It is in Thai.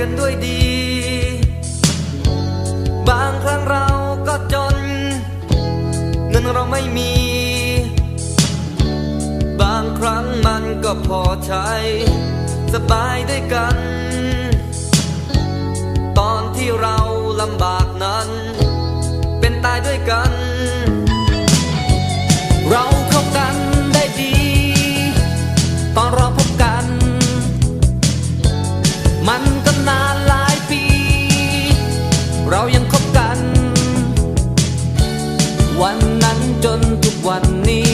กันด้วยดี บางครั้งเราก็จน เงินเราไม่มี บางครั้งมันก็พอใช้ สบายด้วยกัน เรายังคบกัน วันนั้นจนทุกวันนี้